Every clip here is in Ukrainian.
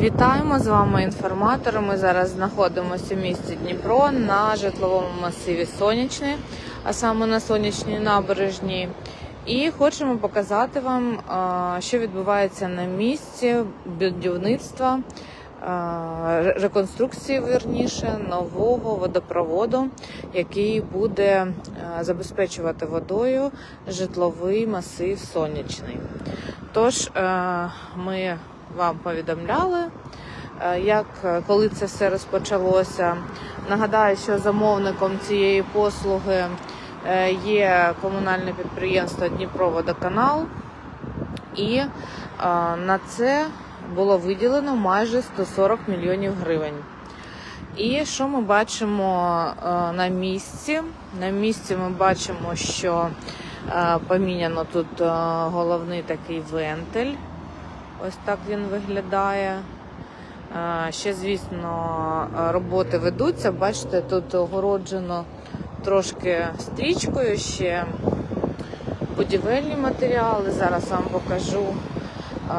Вітаємо з вами інформатор. Ми зараз знаходимося в місті Дніпро на житловому масиві Сонячний, а саме на сонячній набережній. І хочемо показати вам, що відбувається на місці будівництва, реконструкції верніше нового водопроводу, який буде забезпечувати водою житловий масив сонячний. Тож е, ми вам повідомляли, е, як е, коли це все розпочалося. Нагадаю, що замовником цієї послуги е, є комунальне підприємство Дніпроводоканал, і на це було виділено майже 140 мільйонів гривень. І що ми бачимо на місці? На місці ми бачимо, що поміняно тут головний такий вентиль. Ось так він виглядає. Е, Ще, звісно, роботи ведуться. Бачите, тут огороджено трошки стрічкою ще будівельні матеріали. Зараз вам покажу, е,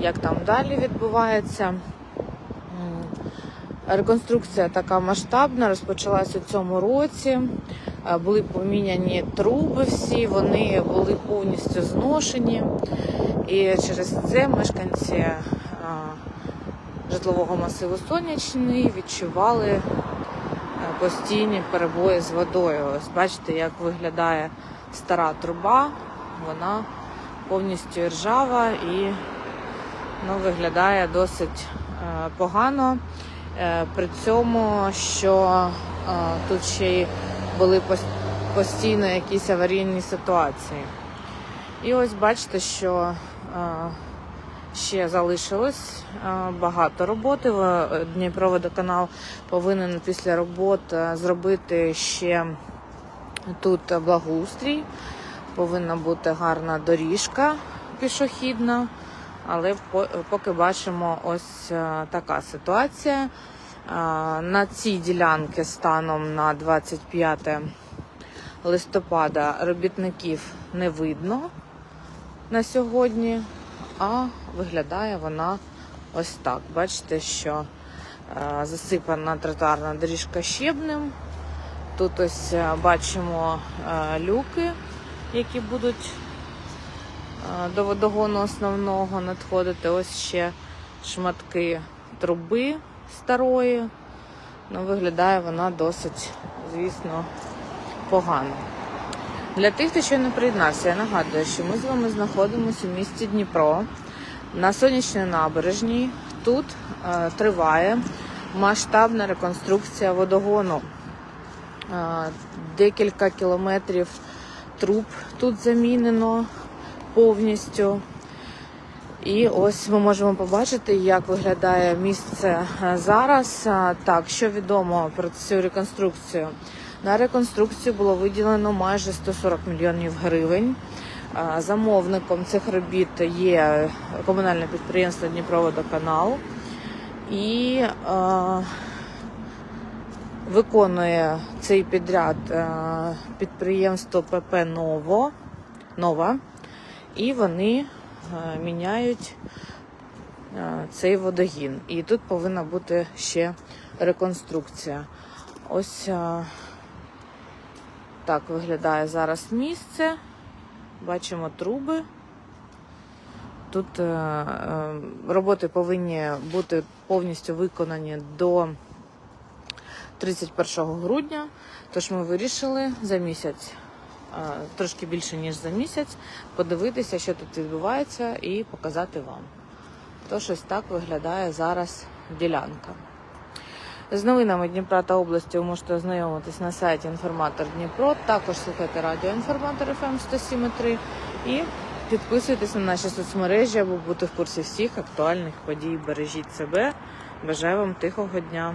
як там далі відбувається. Реконструкція така масштабна, розпочалась у цьому році. Е, Були поміняні труби всі, вони були повністю зношені. І через це мешканці е, житлового масиву Сонячний відчували е, постійні перебої з водою. Ось бачите, як виглядає стара труба, вона повністю ржава і ну, виглядає досить е, погано. При цьому, що тут ще й були постійно якісь аварійні ситуації. І ось бачите, що ще залишилось е, багато роботи. В- Дніпроводоканал повинен після роботи зробити ще тут благоустрій. Повинна бути гарна доріжка пішохідна. Але по- поки бачимо ось е, така ситуація. Е, На цій ділянці станом на 25 листопада робітників не видно на сьогодні, а виглядає вона ось так. Бачите, що е, засипана тротуарна доріжка щебнем. Тут ось е, бачимо е, люки, які будуть до водогону основного надходити. Ось ще шматки труби старої. Ну, виглядає вона досить, звісно, погано. Для тих, хто ще не приєднався, я нагадую, що ми з вами знаходимося у місті Дніпро на сонячній набережній. Тут е, триває масштабна реконструкція водогону. Е, декілька кілометрів труб тут замінено повністю. І ось ми можемо побачити, як виглядає місце е, зараз. Е, Так, що відомо про цю реконструкцію? На реконструкцію було виділено майже 140 мільйонів гривень. Замовником цих робіт є комунальне підприємство Дніпроводоканал. І виконує цей підряд підприємство ПП Ново, Нова. І вони міняють цей водогін. І тут повинна бути ще реконструкція. Ось так виглядає зараз місце. Бачимо труби. Тут е, е, роботи повинні бути повністю виконані до 31 грудня. Тож ми вирішили за місяць, е, трошки більше ніж за місяць, подивитися, що тут відбувається, і показати вам. Тож ось так виглядає зараз ділянка. З новинами Дніпра та області ви можете ознайомитись на сайті Інформатор Дніпро. Також слухайте радіо Інформатор ФМ 107.3 і підписуйтесь на наші соцмережі, аби бути в курсі всіх актуальних подій. Бережіть себе. Бажаю вам тихого дня.